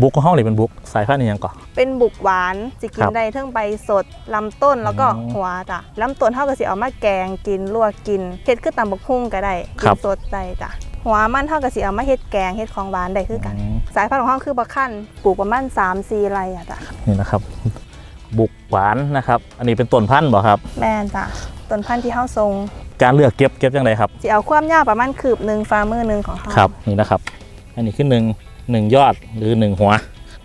บุกของห้องนี่เป็นบุกสายพันธุ์อิหยังก่อน เป็นบุกหวานสิกิครันบได้ทั้งใบสดลำต้นแล้วก็อืมหัวจ้ะลำต้นเท่ากับสิเอามาแกงกินลวกกินเฮ็ดคือตำบักหุ่งก็ได้คกิรันบสดได้จ้ะหัวมันเท่ากับสิเอามาเฮ็ดแกงเฮ็ดของหวานได้คือกัน อืมสายพันธุ์ของเขาคือบักขั้นปลูกประมาณ3 4ไร่อะจ้ะนี่นะครับ บุกหวานนะครับ อันนี้เป็นต้นพันธุ์บ่ครับ แม่นจ้ะต้นพันธุ์ที่เฮาทรงการเลือกเก็บเก็บยังไงครับ สิเอาความยาวประมาณคืบหนึ่งฝ่ามือหนึ่งของเฮาครับนี่นะครับ อันนี้คือหนึ่ง หนึ่งยอดหรือหนึ่งหัว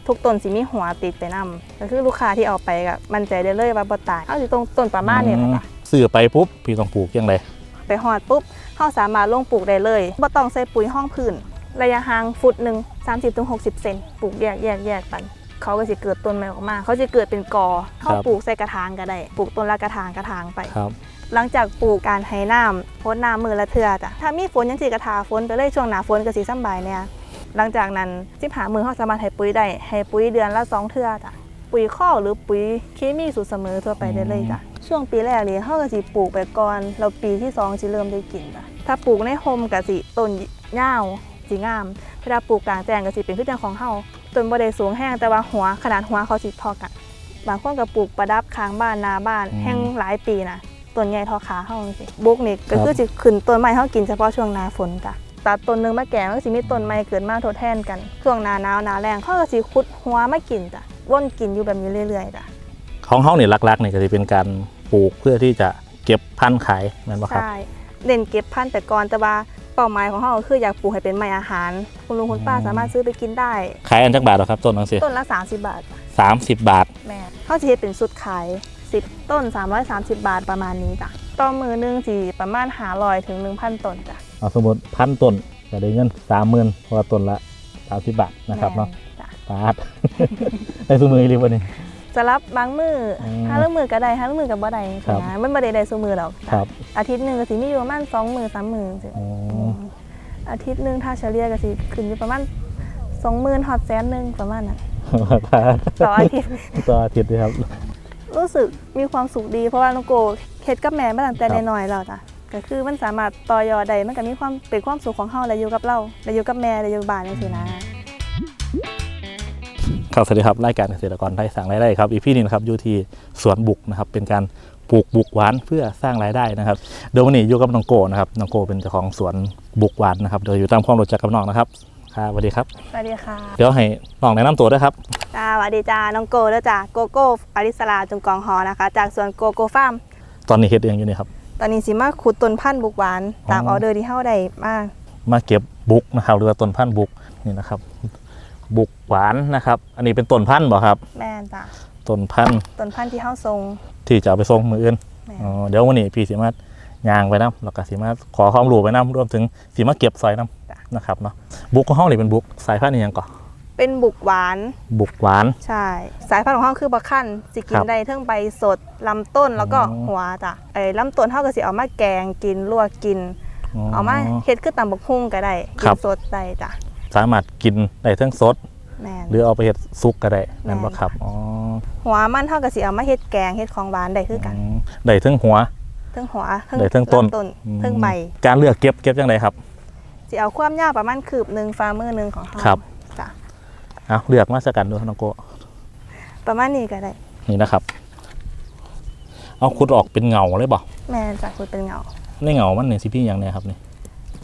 ทุกต้นสิมีหัวติดไปนํก็คือลูกค้าที่เอาไปก็มั่นใจได้เลยว่าบ่ตายเฮาสิตรงต้นประมาณนี้แหละจ้ะซื้อไปปุ๊บพี่ต้องปลูกยังไงไปหอดปุ๊บเขาสามารถลงปลูกได้เลยบ่ต้องใส่ปุ๋ยห้องพื้นระยะห่างฟุตหนึ่ง30-60 เซนปลูกแยกแยกแยกกันเขาก็จะเกิดต้นใหม่ออกมา เขาจะเกิดเป็นกอ เขาปลูกใส่กระถางก็ได้ ปลูกต้นละกระถางกระถางไปครับหลังจากปลูกการให้น้ำพ้นน้ำมือละเทือจ้ะ ถ้ามีฝนยังสีกระทาฝนไปเลยช่วงหนาฝนก็สีสำบายเนี่ย หลังจากนั้นสิบหามือเขาสามารถให้ปุ๋ยได้ให้ปุ๋ยเดือนละสองเทือจ้ะปุ๋ยข้อกหรือปุ๋ยเคมีสูตรเสมอทั่วไปได้เลยจ้ะช่วงปีแรกเลยเขาก็สิปลูกไปก่อนเราปีที่สองสิเริ่มได้กินจ้ะถ้าปลูกในโฮมก็สิต้นยาวสิงามเวลาปลูกกลางแจ้งก็สิเป็นพืชจังของเฮาต้นบ่ได้สูงแห้งแต่ว่าหัวขนาดหัวเขาสิเทอกันบางคนก็ปลูกประดับค้างบ้านหนาบ้านอืมแห้งหลายปีนะต้นใหญ่เทอขาเฮาจังซี่บุกนี่ก็คือสิขึ้นต้นไม้เฮากินเฉพาะช่วงหน้าฝนจ้ะ ตัดต้นหนึงมาแก่มันก็สิมีต้นใหม่เกิดมาทดแทนกันช่วงหน้าหนาวหน้าแล้งเขาก็สิขุดหัวมากินจ้ะวนกินอยู่แบบนี้เรื่อยๆจ้ะของห้องนี่หลักๆนี่ก็จะเป็นการปลูกเพื่อที่จะเก็บพันธุ์ขายแม่นบ่ครับใช่เน้นเก็บพันธุ์แต่ก่อนแต่ว่าเป้าหมายของเฮาก็คืออยากปลูกให้เป็นไม้อาหาร คุณลุงคุณป้าอืมสามารถซื้อไปกินได้ ขายอันจักบาทเหรอครับต้นนังสิต้นละ30 บาทจ้ะสามสิบบาท แม่เขาจะเฮ็ดเป็นสุดขาย 10 ต้น 330 บาทประมาณนี้จ้ะต่อมือหนึงสิประมาณ500ถึง1,000ต้นจ้ะ เอาสมมติพันต้นจะได้เงินสามหมื่นเพราะว่าต้นละสามสิบบาทนะครับเนาะแม่จ้ะปาดได้สมือรีบวันนี้จะรับบางมืออมห้าเรื่องมือก็ได้ห้าเรื่องมือก็บ่ได้ครับนะมันบ่ได้ได้ซุมือหรอกจ้ะครับอาทิตย์หนึงก็สิมีอยู่ประมาณ2มื้อ3มื้อจังอ๋ออืมอาทิตย์หนึงถ้าเฉลี่ยก็สิขึ้นอยู่ประมาณ20,000ฮอดแสนหนึงประมาณนั้นปาดต่ออาทิตย์ต่ออาทิตย์ด้วยครับ รู้สึกมีความสุขดีเพราะว่าน้องโกเฮ็ดกับแม่มาตั้งแต่ครับน้อยๆแล้วจ้ะ ก็คือมันสามารถต่อยอดได้มันก็มีความเป็นความสุขของเฮาและอยู่กับเราและอยู่กับแม่และอยู่บ้านจังซี่นะครับสวัสดีครับรายการเกษตรกรไทยสั่งรายได้ครับอีพี่นี่นะครับอยู่ที่สวนบุกนะครับเป็นการปลูกบุกหวานเพื่อสร้างรายได้นะครับเดี๋ยววันนี้อยู่กับน้องโกนะครับน้องโกเป็นเจ้าของสวนบุกหวานนะครับเดี๋ยวอยู่ตามความรู้จักกับน้องนะครับครับสวัสดีครับสวัสดีค่ะ เดี๋ยวให้น้องแนะนำตัวด้วยครับจ้าสวัสดีจ้าน้องโกแล้วจ้าโกโก้อริสราจงกองหอนะคะ จากสวนโกโก้ฟาร์มตอนนี้เฮ็ดเองอยู่นี่ครับ ตอนนี้สิมาขุดต้นพันธุ์บุกหวาน ตามอ๋อออเดอร์ที่เฮาได้มามาเก็บบุกนะครับหรือว่าต้นพันธุ์บุกนี่นะครับ บุกหวานนะครับ อันนี้เป็นต้นพันธุ์บ่ครับแม่นจ้าต้นพันธุ์ต้นพันธุ์ที่เฮาทรงที่จะเอาไปส่งมืออื่นแม่นอ๋อเดี๋ยววันนี้พี่สิมายางไปนํแล้วก็สิมาขอความรู้ไปนํรวมถึงสิมาเก็บซอยนํจ้ะนะครับเนาะบุกของห้องนี่เป็นบุกสายพันธุ์อิหยังก่อน เป็นบุกหวาน บุกหวาน ใช่ สายพันธุ์ของเฮาคือบักขั้นสิกิครันบได้ทั้งใบสดลำต้นแล้วก็อ๋อ หัวจ้ะไอ้ลำต้นเฮาก็สิเอามาแกงกินลวกกิน เอามาเฮ็ดคือตำบักหุ่งก็ได้ครักิบนสดได้จ้ะสามารถกินได้ทั้งสด แม่น หรือเอาไปเฮ็ดซุปก็ได้นั่นบ่แม่นครับอ๋อหัวมันเฮาก็สิเอามาเฮ็ดแกงเฮ็ดของหวานได้คือกันอืมได้ทั้งหัวทั้งหัวได้ทั้งต้น ลำต้นทั้งใบการเลือกเก็บเก็บจังไดครับ สิเอาความยาวประมาณคืบหนึ่งฝ่ามือหนึ่งของเขาครับจ้ะ เอาเลือกมาสักกันดูน้องโกประมาณนี้ก็ได้ นี่นะครับ เอาขุดออกเป็นเงาเลยบ่แม่นจากคุณเป็นเงา ในเงามันเนี่ยสิพี่อย่างเนี้ยครับนี่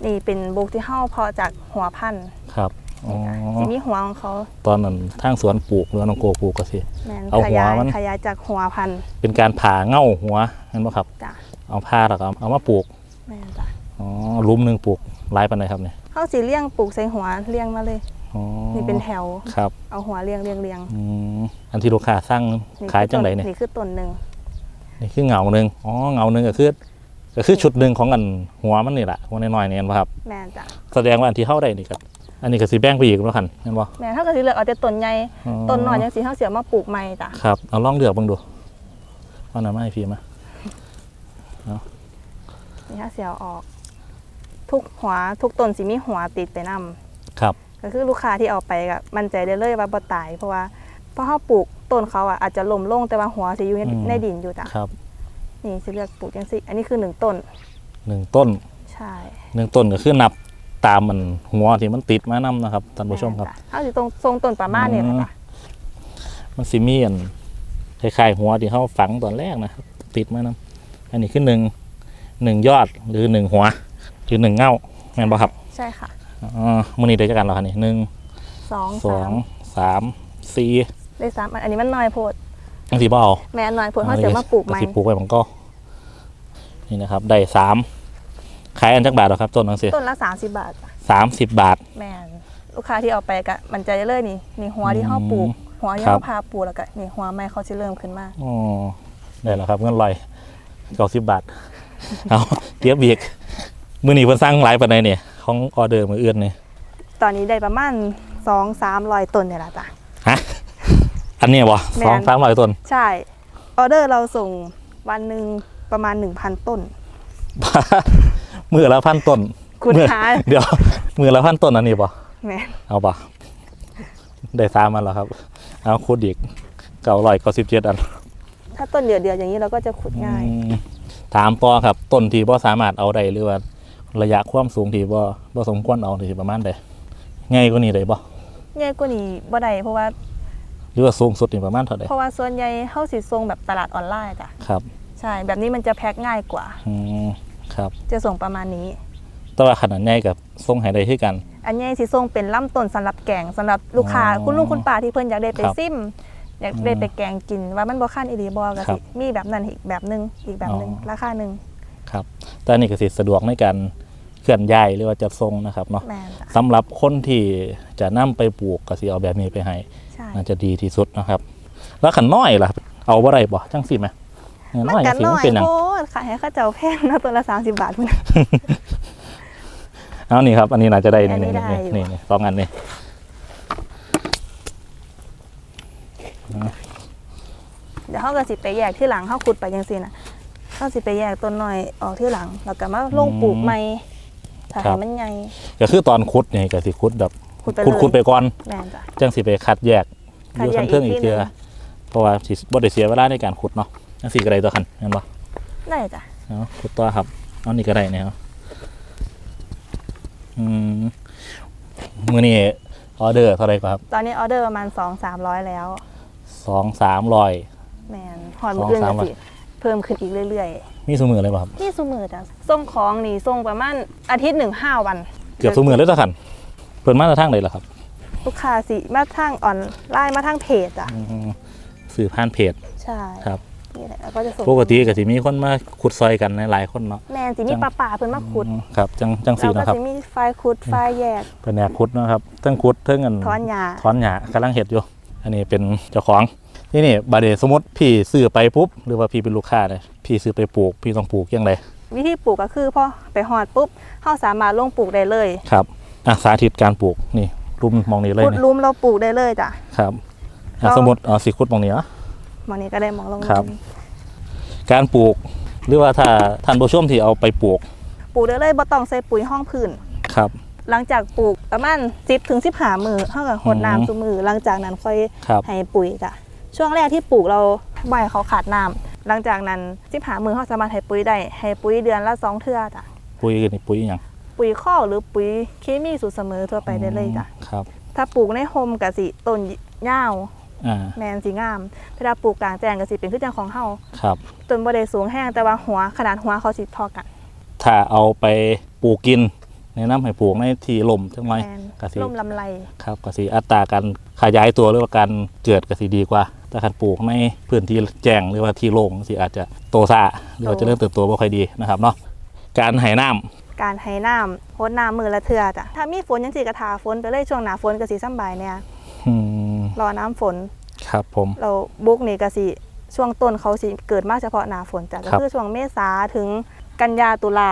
นี่เป็นบุกที่เห่าเพอจากหัวพันธุ์ครับอ๋อสิมีหัวของเขา ตอนนั้นทางสวนปลูกหรือว่าน้องโกปลูกก็สิแม่นเอาขหัวยายมันขยายจากหัวพันธุ์ เป็นการผ่าเง่าหัวเห็นไหมครับจ้ะเอาผ้าแล้วก็เอาเอามาปลูกแม่นจ้ะอ๋อหลุมหนึ่งปลูกหลายปันไดครับเนี่ยเขาสีเลี้ยงปลูกใส่หัวเลี้ยงมาเลย อ๋อนี่เป็นแถว ครับเอาหัวเลี้ยงเลี้ยงเลี้ยงอืมอันที่ลูกค้าสร้างนี่ขายคือจังไดต้เนี่ยนี่คือต้นหนึ่งนี่คือเงาหนึ่งอ๋อเงาหนึ่งก็คือก็คือชุดหนึ่งของอันหัวมันนี่แหละหัวน้อยๆเนี่ยเห็นป่ะครับ แม่นจ้ะแสดงว่าอันที่เข้าได้นี่ครับอันนี้ก็สีแบ่งไปอีกแล้วคันเห็นป่ะแม่นเขาก็สิเลือกเอาแต่ต้นใหญ่ต้นน้อยจังสิเขาเสียมาปลูกใหม่จ้ะครับ เอาลองเลือกเบ้างดูเอาหน่ามาให้พี่มานี่เขาเสียเอาออก ทุกหัวทุกต้นสิมีหัวติดไปนํครับ ก็คือลูกค้าที่เอาไปก็มั่นใจได้เลยว่าบ่ตาย เพราะว่าพอเขาปลูกต้นเขาอะอาจจะล้มลงแต่ว่าหัวสิอยู่ในอืม ในดินอยู่จ้ะครับนี่สิเลือกปลูกจังซี่อันนี้คือหนึ่งต้นหนึ่งต้นใช่หนึ่งต้นก็คือนับตามมันหัวที่มันติดมานํนะครับท่านผู้ชมครับเฮาสิตรงทรงต้นประมาณนี้แหละจ้ะมันสิมีอันคล้ายๆหัวที่เขาฝังตอนแรกนะครับ ติดมานํอันนี้คือหนึ่งหนึ่งยอดหรือหนึ่งหัว หรือหนึ่งเง่าแม่นบ่ครับ ใช่ค่ะ อ๋อมื้อนี้ได้จักกันแล้วครับนี่หนึ่งสองสองสามสี่ได้สามอันอันนี้มันน้อยโพดจังสิบ่เอา แม่นน้อยโพดเฮาเสียมาปลูกใหม่สิปลูกไว้มันก็ นี่นะครับ ได้สามขายอันจักบาทเหรอครับ ต้นนังสิต้นละ30บาทจ้ะสามสิบบาท แม่นลูกค้าที่เอาไปก็มันใจเลยนี่นี่หัวที่เฮาปลูก หัวที่ครัเฮาบ พาปลูกแล้วก็นี่หัวใหม่เขาสิเริ่มขึ้นมา อ๋อได้แล้วครับเงินลอยเก้าสิบบาท เอาเทียบอีกมือนี้เพิ่นสร้างหลายปานใดเนี่ย ของออเดอร์มืออื่นนี่ตอนนี้ได้ประมาณสองสามร้อยต้นเนี่ยละจ้ะฮะอันนี้บ่แม่นสองสามร้อยต้น ใช่ ออเดอร์เราส่งวันหนึ่งประมาณ 1,000 ต้น มือละพันต้นคุณมือหาเดี๋ยว มือละพันต้นอันนี้บ่แม่นเอาบ่ได้สามมันแล้วครับ เอาคูดอีกเก้าร้อยเก้าสิบเจ็ดอันถ้าต้นเดียวๆอย่างนี้เราก็จะขุดง่าย อืมถามต่อครับ ต้นที่บ่สามารถเอาได้หรือว่า ระยะความสูงที่บ่บ่สมควรเอาที่ประมาณใดง่ายกว่านี้ได้บ่ง่ายกว่านี้บ่ได้เพราะว่าหรือว่าสูงสุดนี่ประมาณเท่าใดเพราะว่าส่วนใหญ่เฮาสิส่งแบบตลาดออนไลน์จ้ะครับ ใช่แบบนี้มันจะแพ็คง่ายกว่าอืมครับ จะส่งประมาณนี้ แต่ว่าขนาดใหญ่กับทรงไหได้คือกัน อันนี้สิส่งเป็นล่ำต้นสำหรับแกงสำหรับลูกค้าอ๋อคุณลุงคุณป้าที่เพิ่นอยากได้ไปครับซิมอยากได้ไปแกงกินว่ามันบ่คันอีหลีบ่ก็ครัสิบมีแบบนั้นอีกแบบหนึงอีกแบบหนึงอ๋อราคาหนึง ครับแต่อันนี่ก็สิสะดวกในการเคลื่อนย้ายหรือว่าจัดทรงนะครับเนาะแม่นจ้ะสำหรับคนที่จะนํไปปลูกก็สิเอาแบบนี้ไปให้ใช่ น่าจะดีที่สุดนะครับ แล้วขันน้อยล่ะเอาบ่ได้บ่จังสิไหมเออมันน้อยกัจันงสิน้มัอนยเป็นหยัง โคตรขายให้เข้าเจ้าแพงนะตัวละ30บาทพุ่น เอานี่ครับ อันนี้น่าจะได้นี่อันนี้นี่ได้นี่อยู่ นี่นี่สองอันนี่เดี๋ยวเฮาก็สิไปแยกที่หลังเฮาขุดไปจังซี่น่ะ เฮาสิไปแยกต้นน้อยออกที่หลัง แล้วก็มาลงปลูกใหม่ถ้าให้มันใหญ่ก็คือตอนคุดนี่ก็สิคุดแบบขุดไปคุดเลยคุดไปก่อนแม่นจ้ะจังสิไปคัดแยกอคัดยู่แยกทั้งเครื่องอีอีกกทีเทื่อหนึ่งเพราะว่าสิบ่ได้เสียเวลาในการขุดเนาะจังสิก็ได้ตัวคันเห็นบ่ได้จ้ะเอาขุดตัวครับเอานี่ก็ได้เนี่ยครับอืมมื้อนี้ออเดอร์เท่าไหร่ครับ ตอนนี้ออเดอร์ประมาณ2-300แล้วสองสามร้อยแม่นฮอดมื้ออื่นสอก็งสามสิ เพิ่มขึ้นอีกเรื่อยมีสมือเลยป่ะครับ ๆนี่ซุมื้อจ้ะส่งของนี่ส่งประมาณอาทิตย์หนึ่งห้าวัน เกือบสมือเลยตัวคันเปิดมาตรทางเลยเหรอครับลูกค้าสิมาทางออนไลน์มาทางเพจจ้ะอืมสื่อผ่านเพจ ใช่ครับ นี่แหละแล้วก็จะส่งปกติก็สิมีคนมาขุดซอยกันหลายๆคนเนาะ แม่นสิมีปลาป่าเพิ่นมาขุด อืมครับ จังจังสีเราก็นะครับสิมีไฟล์ขุดไฟล์แยกเป็นแนวขุดเนาะครับทั้งขุดทั้งอันถอนหญ้า ถอนหญ้ากำลังเห็ดอยู่ อันนี้เป็นเจ้าของ ที่นี่บาดเดสมมติพี่ซื้อไปปุ๊บหรือว่าพี่เป็นลูกค้าเนี่ยพี่ซื้อไปปลูกพี่ต้องปลูกยังไงวิธีปลูกก็คือพอไปหอดปุ๊บเฮาสามารถลงปลูกได้เลยครับอะสาธิตการปลูกนี่รุมมองนี้เลยขุดนี่หลุมเราปลูกได้เลยจ้ะ ครับอะเรา สมมติเอาสิขุดมองนี้เนาะหมองนี้ก็ได้หมองลงครับ การปลูก หรือว่าถ้าท่านผู้ชมที่เอาไปปลูกปลูกได้เลยบ่ต้องใส่ปุ๋ยห้องพื้น ครับ หลังจากปลูกประมาณ10ถึง15มื้อเฮาก็รดน้ำอืมซุมือหลังจากนั้นค่อยครับ ให้ปุ๋ยจ้ะ ช่วงแรกที่ปลูกเราบ่ให้เขาขาดน้ำหลังจากนั้น15มื้อเฮาสามารถให้ปุ๋ยได้ให้ปุ๋ยเดือนละสองเทื่อจ้ะปุ๋ยกันนี่ปุ๋ยอหย่างปุ๋ยข้อกหรือปุ๋ยเคมีสูตรเสมอทั่วไปได้เลยจ้ะครับ ถ้าปลูกในโฮมก็สิต้นยาวอ่าแมนสิงามเวลาปลูกกลางแจ้งก็สิเป็นคือจังของเฮาครับต้นบ่ได้สูงแห้งแต่ว่าหัวขนาดหัวเขาสิเทอกัน ถ้าเอาไปปลูกกิน แนะนำให้ปลูกในที่ลมจังไรแมนกสิล่มลำไรครับกสิอัตราการขยายตัวหรือว่าการเกิดกสิดีกว่าแต่การปลูกในพื้นที่แจ้งหรือว่าที่โล่งสิอาจจะโตซ่าหรือว่าจะเริ่มเติบโตไม่ค่อยดีนะครับเนาะการให้น้ำการให้น้ำพดน้ำมือละเทื่อจ้ะถ้ามีฝนจังสิก็ทาฝนไปเลยช่วงหน้าฝนก็สิสำบายเนี่ยอืมรอน้ำฝนครับผมเราบุกนี่ก็สิช่วงต้นเขาสิเกิดมาเฉพาะหน้าฝนจ้ะก็ครับคือช่วงเมษาถึงกันยาตุลา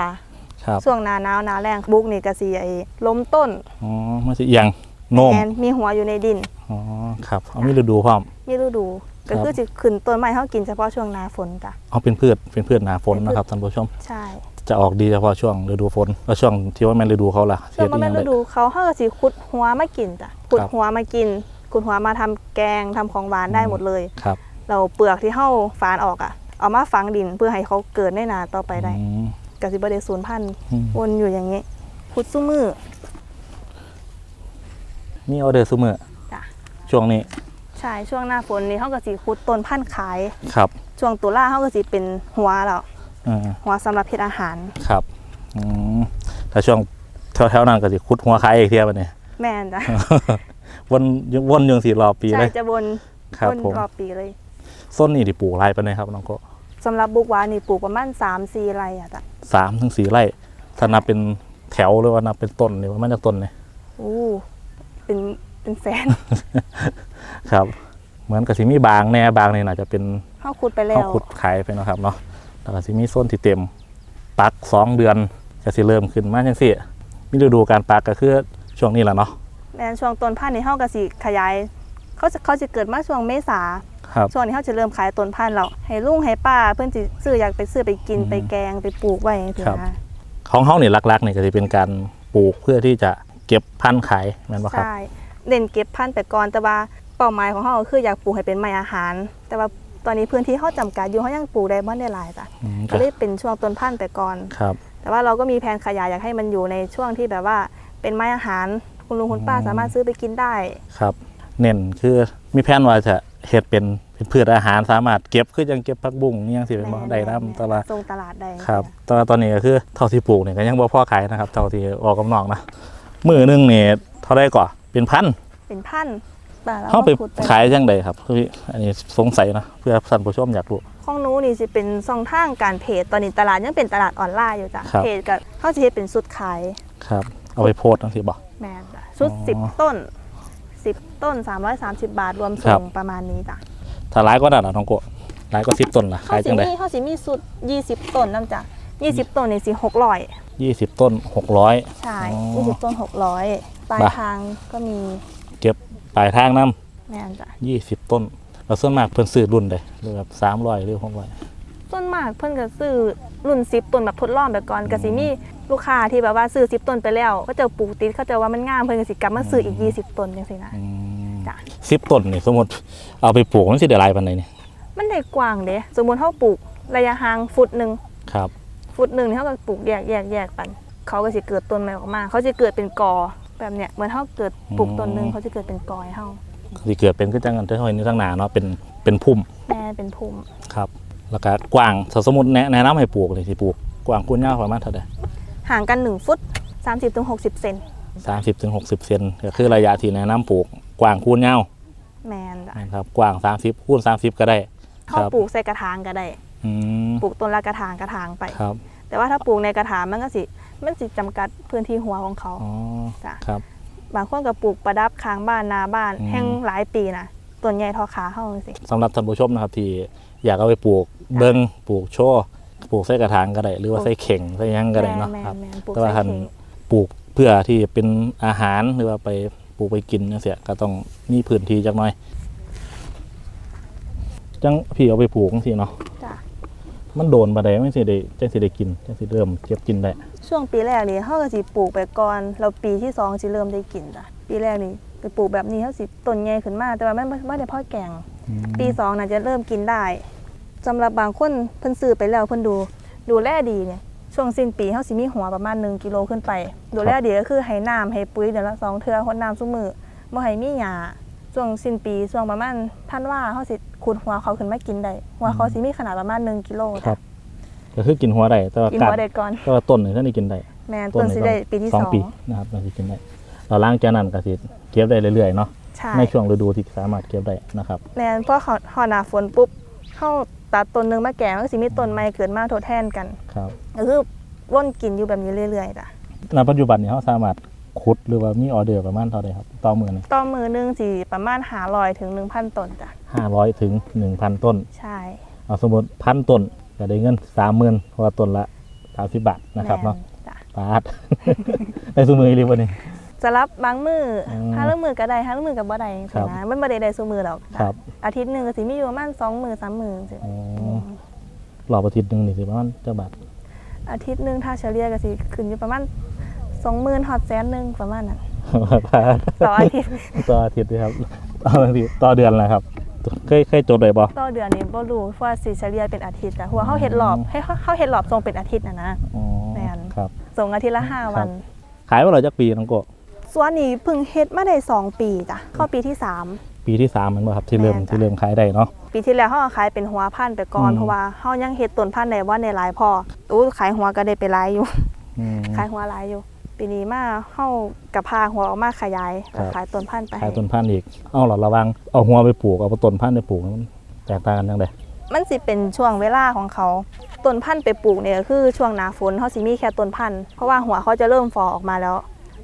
ครับช่วงหน้าหนาวหน้าแรงบุกนี่ก็สิไอ้ล้มต้นอ๋อมันสิเอียงโน้มแมนมีหัวอยู่ในดินอ๋อครับเอามีฤดูพร้อมมีฤดูครัก็บคือสิขึ้นต้นไม้เฮากินเฉพาะช่วงหน้าฝนจ้ะเอาเป็นพืชเป็นพืชหนาฝนนะครับท่านผู้ชมใช่จะออกดีเฉพาะช่วงฤดูฝนแล้วช่วงที่ว่าแม่นฤดูเขาล่ะช่วงมันเฮ็เป็นอิหฤยังดูเขาเฮาก็สิขุดหัวมากินจ้ะขุดครับหัวมากินขุดหัวมาทำแกงทำของหวานได้อืมหมดเลยครับเราเปลือกที่เฮาฝานออกอะ เอามาฝังดินเพื่อให้เขาเกิดได้นานต่อไปได้ อืมก็สิบ่ได้สูญพันธุ์อืมวนอยู่อย่างนี้ขุดซุมือมีออเดอร์ซุมือจ้ะช่วงนี้ ใช่ช่วงหน้าฝนนี่เขาก็สิคุดต้นพันธุ์ขาย ครับ ช่วงตุลาเขาก็สิเป็นหัวแล้วอืมหัวสำหรับเฮ็ดอาหาร ครับอืมถ้าช่วงแถวๆนั้นก็สิขุดหัวขายอีกเทียบัดนี้แม่นจ้ะวนวนอยังสี่รอบปีใช่เลยจะบนครับบนผมรอบปีเลยส้นนี่ที่ปลูกไรไปเลยครับน้องโก สำหรับบุกหวานนี่ปลูกประมาณ3-4ไร่อะจ้ะสามถึงสี่ไร่ถ้านับเป็นแถวหรือว่านับเป็นต้นนี่ว่ามันจะต้นเนี่ยอู้เป็นเป็นแสน ครับ เหมือนกับสิมีบางแน่บางนี่น่าจะเป็นเฮาขุดไปแล้เขาวขุดขายไปเนาะครับเนาะแล้วก็สิมีส้นที่เต็มปักสองเดือนจะสิเริ่มขึ้นมาจังสิมีฤดูการปักก็คือช่วงนี้แหละเนาะแม่นช่วงต้นพันธุ์นี่เฮาก็สิขยาย เขาจะเขาจะเกิดมาช่วงเมษา ครับช่วงนี้เขาจะเริ่มขายต้นพันธุ์แล้วให้ลุงให้ป้าเพื่อนสิซื้ออยากไปซื้อไปกินอืมไปแกงไปปลูกไว้จังซี่ครับนะของเขานี่หลักๆนี่ก็จะเป็นการปลูกเพื่อที่จะเก็บพันธุ์ขายแม่นบ่ครับ ใช่เด่นเก็บพันธุ์ไปก่อนแต่ว่าเป้าหมายของเขาก็คืออยากปลูกให้เป็นไม้อาหาร แต่ว่าตอนนี้พื้นที่เขาจำกัดอยู่เขายังปลูกได้บ่ได้หลายจ้ะอืมก็เลยเป็นช่วงต้นพันธุ์ไปก่อน ครับ แต่ว่าเราก็มีแผนขยายอยากให้มันอยู่ในช่วงที่แบบว่าเป็นไม้อาหาร คุณลุงคุณป้าอืมสามารถซื้อไปกินได้ ครับ เน้นคือมีแผนว่าจะ เฮ็ดเป็นเป็นพืชอาหารสามารถเก็บคือยังเก็บผักบุ้งนี่ยังสิเป็นบ่ได้นํแต่ว่า ส่งตลาดได้ครับแต่ว่าตอนนี้ก็คือเท่าที่ปลูกเนี่ยก็ยังบ่พอขายนะครับ เท่าที่ออกกำนองนะมือหนึงนี่เท่าได้ก่อเป็นพันเป็นพันธุ์แต่เราเข้าไปขุดขายจังไดครับคืออันนี้สงสัยนะเพื่อท่านผู้ชมอยากรู้ ของหนู้นี่จะเป็นช่องทางการเพจตอนนี้ตลาดยังเป็นตลาดออนไลน์อยู่จ้ะครับ เพจกับเขาจะเฮ็ดเป็นสุดขาย ครับ เอาไปโพสต์จังซี่บ่ แม่นจ้ะชุดอ๋อ สิบต้น สิบต้น 330 บาทรวมครัส่บ งประมาณนี้จ้ะถ้าหลายก็ได้ล่ะน้องโกะหลายก็10ต้นล่ะเขาขายสิจังไดมีเขาสิมีสุด 20 ต้นนํจ้ะ20 ต้นนี่สิ600 20ต้น600ใช่อ๋อ20 ต้น 600ปลายบ่ะ ทางก็มีเก็บปลายทางนํแม่นจ้ะ20ต้นแล้วส่วนมากเพิ่นซื้อรุ่นใดหรือแบบ300หรือ600 ส่วนมากเพิ่นก็ซื้อรุ่น10ต้นแบบทดลองไปก่อนก็สิมีลูกค้าที่แบบว่าซื้อ10ต้นไปแล้วก็จะปลูกติดเขาจะว่ามันงามเพิ่นก็สิกลับมาซื้ออีก20ต้นจังซี่นะอืมจ้ะ10ต้นนี่สมมุติเอาไปปลูกมันสิได้หลายปานใดนี่มันได้กว้างเด้สมมุติเฮาปลูกระยะห่างฟุตหนึงครับฟุตหนึ่งนี่เขาก็ปลูกแยกแยกแยกปันเขาก็จะเกิดต้นใหม่ออกมา เขาจะเกิดเป็นกอแบบเนี้ยเหมือนเขาเกิดปลูกต้นหนึ่งเขาจะเกิดเป็นกอให้เขาสิเกิดเป็นคือจังกันที่ห้อยนี่ทั้งหนาเนาะเป็นเป็นพุ่มแม่เป็นภูมิ ครับ แล้วก็กว้างถ้าสมมุติแนะแนะนำให้ปลูกเลยสิปลูกกว้างคูณยาวประมาณเท่าใดห่างกันหนึ่งฟุต 30-60ถึง60เซน30ถึง60เซนก็คือระยะที่แนะนำปลูกกว้างคูณยาวแมนจ้ะนะครับกว้าง30คูณ30ก็ได้ เขาปลูกใส่กระถางก็ได้ อืมปลูกต้นละกระถางกระถางไป ครับแต่ว่าถ้าปลูกในกระถางมันก็สิ มันสิจำกัดพื้นที่หัวของเขา อ๋อจ้ะ ครับ บางคนก็ปลูกประดับค้างบ้านหนาบ้าน อืม แห้งหลายปีนะ ต้นใหญ่เทอขาเข้าสิสำหรับท่านผู้ชมนะครับที่อยากเอาไปปลูกเบิ้งปลูกโชว์ปลูกใส่กระถางก็ได้หรือว่าใส่เข่งใส่หยังก็ได้เนาะแม่ครับแม่นปลูกแต่ว่าใส่ท่านเข่งปลูกเพื่อที่เป็นอาหารหรือว่าไปปลูกไปกินจังเสียก็ต้องมีพื้นที่จักหน่อย จังพี่เอาไปปลูกจังซี่เนาะจ้ะมันโดนบ่ได้มันสิได้จังสิได้กินจังสิเริ่มเก็บกินได้ช่วงปีแรกนี่เขาก็สิปลูกไปก่อนเราปีที่สองสิเริ่มได้กินจ้ะปีแรกนี่ ไปปลูกแบบนี้เขาสิต้นใหญ่ขึ้นมา แต่ว่าไม่ไม่ได้เพ่อแกง ปีสองน่าจะเริ่มกินได้สำหรับบางคนเพิ่นซื้อไปแล้วเพิ่นดู ดูแลดีเนี่ยช่วงสิ้นปีเขาสิมีหัวประมาณ1กิโลขึ้นไป ดูแลดีก็คือให้น้ำให้ปุ๋ยเดือนละสองเทื่อรดน้ำซุมือบ่ให้มีหญ้าช่วงสิ้นปีช่วงประมาณท่านว่าเขาสิขุดหัวเขาขึ้นมากินได้หัวเขาสิมีขนาดประมาณ1กิโลครับก็คือกินหัวได้แต่ว่ากินกัดหัวได้ก่อนแต่ว่าต้นนี่ท่านได้กินได้แม่นต้นสิได้ปีที่สองสองปีนะครับมันสิกินได้แล้วหลังจากนั้นก็สิ เก็บได้เรื่อยๆเนาะใช่ในช่วงฤดูที่สามารถเก็บได้นะครับ แม่นพอเขาหอหนาฝนปุ๊บเข้าตัดต้นหนึงมาแก่มันก็สิมีต้นใหม่เกิดมาทดแทนกันครับก็คือวนกินอยู่แบบนี้เรื่อยๆจ้ะณปัจจุบันนี้เขาสามารถขุดหรือว่ามีออเดอร์ประมาณเท่าไหร่ครับต่อมือนี่ต่อมือหนึงสิประมาณ500ถึง1,000ต้นจ้ะห้าร้อยถึงหนึ่งพันต้น ใช่ เอาสมมติพันต้นก็ได้เงินสามหมื่นเพราะว่าต้นละสามสิบบาทนะครับเนาะแม่จ้ะ ปาด ได้สมือรีบวันนี้ จะรับบางมืออมห้าเรื่องมือก็ได้ห้าเรื่องมือก็บ่ได้จังครัซี่บนะมันบ่ได้ได้ซุมือหรอก ครับอาทิตย์หนึงก็สิมีอยู่ประมาณ2มื้อ3มื้อจังซี่อ๋อรอบอาทิตย์หนึ่งนี่สิประมาณเจ้าบาทอาทิตย์หนึงถ้าเฉลี่ยก็สิขึ้นอยู่ประมาณ20,000ฮอดแสนหนึงประมาณนั้นปาดต่ออาทิตย์ ต่ออาทิตย์นะครับต่ออาทิตย์ต่อเดือนแหละครับเคยเคยจดเลยบ่ ต่อเดือนนี่บ่รู้เพราะว่าสิเฉลี่ยเป็นอาทิตย์จ้ะเพราะว่าเฮาเฮ็ดรอบให้เฮาเฮาเฮ็ดรอบส่งเป็นอาทิตย์น่ะนะ อ๋อแม่น ครับ ส่งอาทิตย์ละห้าครัวับนขายว่าเราจักปีน้องโกะ สวนนี้เพิ่งเฮ็ดมาได้สองปีจ้ะเข้าปีที่สาม ปีที่3มันบ่ครับที่เริ่มแม่นจ้ะ ที่เริ่มขายได้เนาะ ปีที่แล้วเฮาก็ขายเป็นหัวพันธุ์ไปก่อนอืม เพราะว่าเฮายังเฮ็ดต้นพันธุ์ได้ว่าในหลายพออู้ขายหัวก็ได้ไปหลายอยู่ อืม ขายหัวหลายอยู่ ปีนี้มาเฮากับพาหัวออกมาขยายครับ ขายต้นพันธุ์ไปขายให้ต้นพันธุ์อีก เอาหรอระวังเอาหัวไปปลูกเอาต้นพันธุ์ไปปลูกมันแตกต่างกันจังไดมันสิเป็นช่วงเวลาของเขาต้นพันธุ์ไปปลูกเนี่ยก็คือช่วงหน้าฝนเฮาสิมีแค่ต้นพันธุ์เพราะว่าหัวเขาจะเริ่มฟอออกมาแล้ว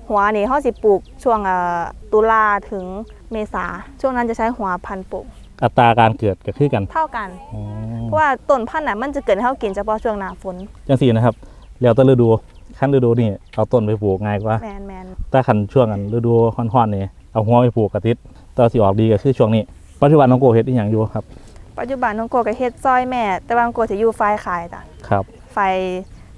หัวนี่เฮาสิปลูกช่วงเอ่อตุลาถึงเมษาช่วงนั้นจะใช้หัวพันธุ์ปลูก อัตราการเกิดก็คือกันเท่ากันอ๋อเพราะว่าต้นพันธุ์น่ะมันจะเกิดให้เฮากินเฉพาะช่วงหน้าฝนจังสี่นะครับ แล้วแต่ฤดูขั้นฤดูนี่เอาต้นไปปลูกง่ายกว่าแมนแมนถ้าขันช่วงกันฤดูร้อนๆนี่เอาหัวไปปลูกกระติดแตอนสิออกดีก็คือช่วงนี้ ปัจจุบันน้องโกเฮ็ดอีหยังอยู่ครับ ปัจจุบันน้องโกก็เฮ็ดซอยแม่ แต่ว่าน้องโกจะอยู่ฝ่ายขายจ้ะครับฝ่าย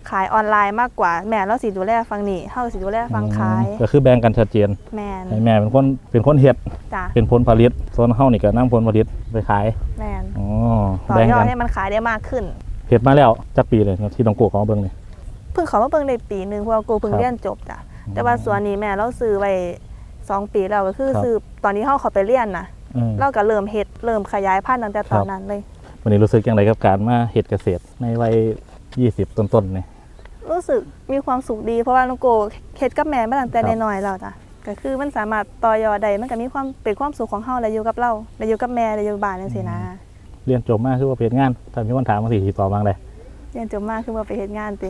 ขายออนไลน์มากกว่าแม่เราสิดูแลฟังนี่เฮาสิดูแลฟังขายอืมก็คือแบ่งกันชัดเจนแมนให้แม่เป็นคนเป็นคนเฮ็ดจ้ะเป็นผลผลิตส่วนเฮานี่ก็นำผลผลิตไปขายแมนอ๋อต่อแบ่งยอกัดนให้มันขายได้มากขึ้น เฮ็ดมาแล้วจักปีเลยครับที่น้องโกของเบิ่งนี่ เพิ่งเขามาเบิ่งได้ปีหนึงเพราะว่าโกเพิ่งครับเรียนจบจ้ะแต่ว่าส่วนนี้แม่เราซื้อไว้สองปีแล้วก็คือครับ ซื้อตอนนี้เฮาเขาไปเรียนนะอืม เราก็เริ่มเฮ็ดเริ่มขยายพันธุ์ตั้งแต่ตอนครับ นั้นเลย วันนี้รู้สึกอย่างไรกับการมาเฮ็ดเกษตรในวัย 20 ต้นๆนี่ รู้สึกมีความสุขดี เพราะว่าน้องโกเฮ็ดกับแม่มาตั้งแต่ครับ น้อยๆแล้วจ้ะก็คือมันสามารถต่อยอดได้มันก็มีความเป็นความสุขของเฮาและอยู่กับเราและอยู่กับแม่และอยู่บ้านจังซี่นะเรียนจบมาคือว่าเป็นงานถ้ามีคนถามมาสิสิตอบว่าไงเรียนจบมาคือว่าไปเฮ็ดงานติ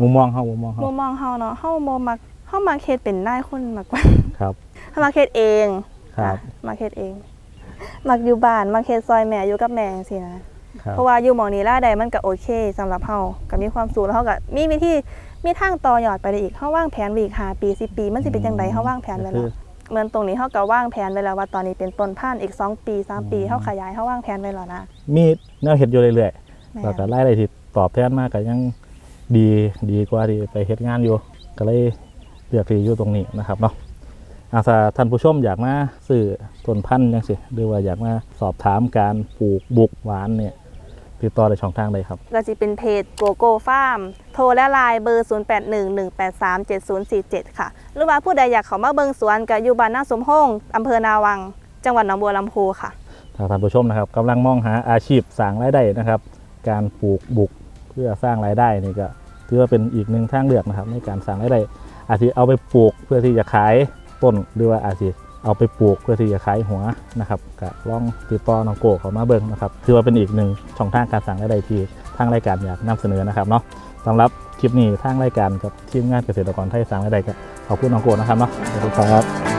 มุมมองเฮามุมมองเฮามุมมองเฮาเนาะเฮาบ่มักเฮามักเฮ็ดเป็นนายคนมากกว่าครับ เฮามักเฮ็ดเองครับ จ้ะมักเฮ็ดเองมักอยู่บ้านมักเฮ็ดซอยแม่อยู่กับแม่จังซี่นะครับ เพราะว่าอยู่หมองนี้ล่าใดมันก็โอเคสำหรับเฮาก็มีความสุขแล้วเฮาก็มีวิธีมีทางต่อยอดไปได้อีกเฮาวางแผนไว้อีก5ปี10ปี มันสิเป็นจังไดเฮาวางแผนไว้คืแล้อวเหมือนตรงนี้เฮาก็วางแผนไว้แล้วว่าตอนนี้เป็นต้นพันธุ์อีก 2 ปี 3 ปีอืมเฮาขยายเฮาวางแผนไว้แล้วนะมีแนวเฮ็ดอยู่เรื่อยๆแม่แล้วก็รายได้ที่ตอบแทนมากก็ยังดีดีกว่าที่ไปเฮ็ดงานอยู่ ก็เลยเลือกที่อยู่ตรงนี้นะครับเนาะอาถ้าท่านผู้ชมอยากมาซื้อต้นพันธุ์จังซี่หรือว่าอยากมาสอบถามการปลูกบุกหวานเนี่ย ติดต่อได้ช่องทางใดครับ ก็สิเป็นเพจโกโก้ฟาร์มโทรและไลน์เบอร์ 0811837047 ค่ะ หรือว่าผู้ใดอยากเข้ามาเบิ่งสวนก็อยู่บ้านนาสมโฮงอำเภอนาวัง จังหวัดหนองบัวลำพูค่ะ ถ้าท่านผู้ชมนะครับกำลังมองหาอาชีพสร้างรายได้นะครับ การปลูกบุกเพื่อสร้างรายได้นี่ก็ถือว่าเป็นอีกหนึ่งทางเลือกนะครับในการสร้างรายได้อาจจะเอาไปปลูกเพื่อที่จะขายต้นหรือว่าอาจจะ เอาไปปลูกเพื่อที่จะขายหัวนะครับก็ลองติดต่อน้องโกเขามาเบิ่งนะครับถือว่าเป็นอีกหนึ่งช่องทางการสั่งรายได้ที่ทางรายการอยากนำเสนอนะครับเนาะสำหรับคลิปนี้ทางรายการกับทีมงานเกษตรกรไทยสั่งรายได้ก็ขอบคุณน้องโกนะครับเนาะขอบคุณครับ